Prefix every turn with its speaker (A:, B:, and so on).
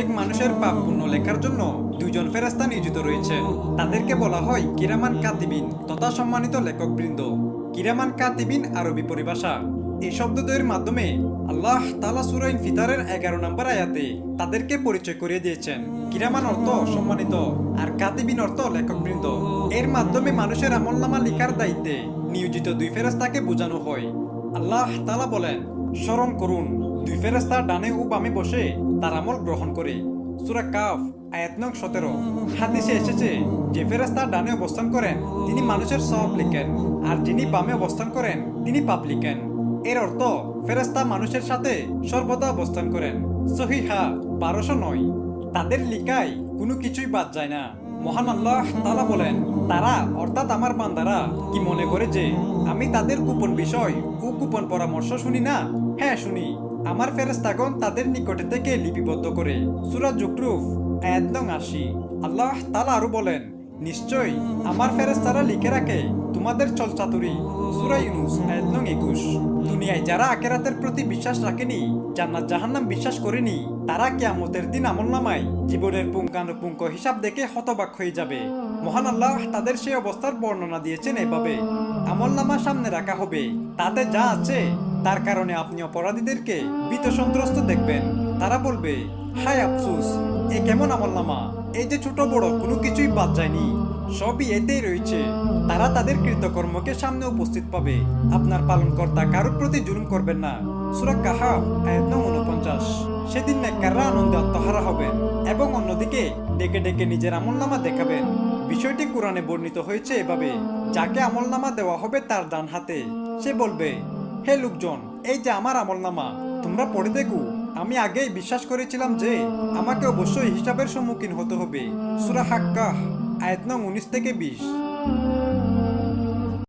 A: প্রত্যেক মানুষের পাপ পুণ্য লেখার জন্য দুইজন ফেরেস্তা নিয়োজিত রয়েছে। তাদেরকে বলা হয় কিরামান কাতিবিন, তথা সম্মানিত লেখকবৃন্দ। কিরামান কাতিবিন আরবি পরিভাষা। এই শব্দদ্বয়ের মাধ্যমে আল্লাহ তালা সুরাইন ফিতারের এগারো নম্বর আয়াতে তাদেরকে পরিচয় করিয়ে দিয়েছেন। কিরামান অর্থ সম্মানিত, আর কাতিবিন অর্থ লেখকবৃন্দ। এর মাধ্যমে মানুষের আমলনামা লেখার দায়িত্বে নিয়োজিত দুই ফেরেস্তাকে বোঝানো হয়। আল্লাহ তালা বলেন, স্মরণ করুন। দুই ফেরেস্তা ডানে ও বামে বসে তার আমল গ্রহণ করে। সুরা কাফ, আয়াত নং সতেরো। হাদিসে এসেছে, যে ফেরেস্তা ডানে অবস্থান করেন, তিনি মানুষের সব লিখেন, আর যিনি বামে অবস্থান করেন, তিনি পাপ লিখেন। এর অর্থ ফেরেস্তা মানুষের সাথে সর্বদা অবস্থান করেন। সহিহা বারোশো নয়। তাদের লিখায় কোনো কিছুই বাদ যায় না। মহান আল্লাহ তালা বলেন, তারা, অর্থাৎ আমার বান্দারা, কি মনে করে যে, আমি তাদের গোপন বিষয় ও গোপন পরামর্শ শুনি না? হ্যাঁ শুনি। আমার ফেরেস্তাগণ তাদের নিকটে থেকে লিপিবদ্ধ করে। সুরা জুকরুফ আয়াত আশি। আল্লাহ তালা আরও বলেন নিশ্চয় আমার ফেরেস্তারা লিখে রাখে তোমাদের চলচাতুরি। সুরা ইউনুস একুশ। দুনিয়ায় যারা আকেরাতের প্রতি বিশ্বাস রাখেনি, জান্নাত জাহান্নাম বিশ্বাস করেনি, তারা কিয়ামতের দিন আমল নামায়, জীবনের পুঙ্খানুপুঙ্খ হিসাব দেখে হতবাক হয়ে যাবে। মহান আল্লাহ তাদের সেই অবস্থার বর্ণনা দিয়েছেন এভাবে, আমল নামা সামনে রাখা হবে, তাতে যা আছে তার কারণে আপনি অপরাধীদেরকে ভীত সন্ত্রস্ত দেখবেন। তারা বলবে, হায় আফসুস, এ কেমন আমল এই যে ছোট বড় কোনো কিছুই বাদ যায়নি। সবই এতেই রয়েছে। তারা তাদের কৃতকর্মকে সামনে উপস্থিত পাবে। আপনার পালনকর্তা কারোর প্রতি জুলুম করবেন না। সুরা কাহাফ নং উনপঞ্চাশ সেদিন নেককাররা আনন্দে আত্মহারা হবেন এবং অন্যদিকে ডেকে ডেকে নিজের আমলনামা দেখাবেন। বিষয়টি কোরআনে বর্ণিত হয়েছে এভাবে, যাকে আমলনামা দেওয়া হবে তার ডান হাতে, সে বলবে হে লোকজন, এই যে আমার আমল নামা তোমরা পড়ে দেখো, আমি আগেই বিশ্বাস করেছিলাম যে আমাকে অবশ্যই হিসাবের সম্মুখীন হতে হবে। সুরা হাক্কাহ, আয়াত নং উনিশ থেকে বিশ।